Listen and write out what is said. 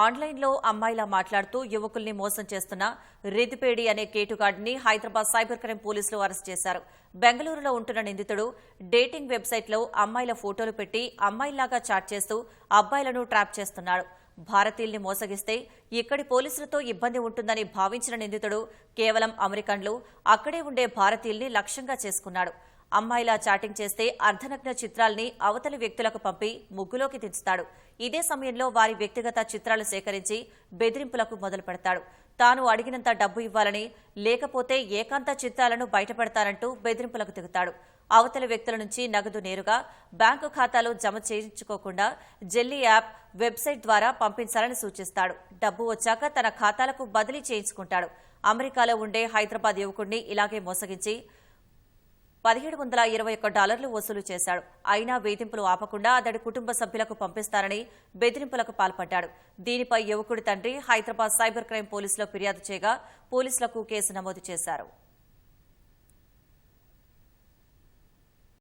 ఆన్లైన్లో అమ్మాయిలా మాట్లాడుతూ యువకుల్ని మోసం చేస్తున్న రితిపేడి అనే కేటుగాడిని హైదరాబాద్ సైబర్ క్రైమ్ పోలీసులు అరెస్ట్ చేశారు. బెంగళూరులో ఉంటున్న నిందితుడు డేటింగ్ వెబ్సైట్లో అమ్మాయిల ఫోటోలు పెట్టి అమ్మాయిలాగా చాట్ చేస్తూ అబ్బాయిలను ట్రాప్ చేస్తున్నాడు. భారతీయుల్ని మోసగిస్తే ఇక్కడి పోలీసులతో ఇబ్బంది ఉంటుందని భావించిన నిందితుడు కేవలం అమెరికన్లు అక్కడే ఉండే భారతీయుల్ని లక్ష్యంగా చేసుకున్నాడు. అమ్మాయిలా చాటింగ్ చేస్తే అర్ధనగ్న చిత్రాల్ని అవతలి వ్యక్తులకు పంపి ముగ్గులోకి దించుతాడు. ఇదే సమయంలో వారి వ్యక్తిగత చిత్రాలు సేకరించి బెదిరింపులకు మొదలు పెడతాడు తాను అడిగినంత డబ్బు ఇవ్వాలని లేకపోతే ఏకాంత చిత్రాలను బయటపెడతానంటూ బెదిరింపులకు దిగుతాడు. అవతలి వ్యక్తుల నుంచి నగదు నేరుగా బ్యాంకు ఖాతాలో జమ చేయించుకోకుండా జెల్లీ యాప్ వెబ్సైట్ ద్వారా పంపించాలని సూచిస్తాడు. డబ్బు వచ్చాక తన ఖాతాలకు బదిలీ చేయించుకుంటాడు. అమెరికాలో ఉండే హైదరాబాద్ యువకుడిని ఇలాగే మోసగించి పదిహేడు వందల ఇరవై ఒక్క డాలర్లు వసూలు చేశాడు. అయినా వేధింపులు ఆపకుండా అతడి కుటుంబ సభ్యులకు పంపిస్తారని బెదిరింపులకు పాల్పడ్డాడు. దీనిపై యువకుడి తండ్రి హైదరాబాద్ సైబర్ క్రైమ్ పోలీసులో ఫిర్యాదు చేయగా పోలీసులకు కేసు నమోదు చేశారు.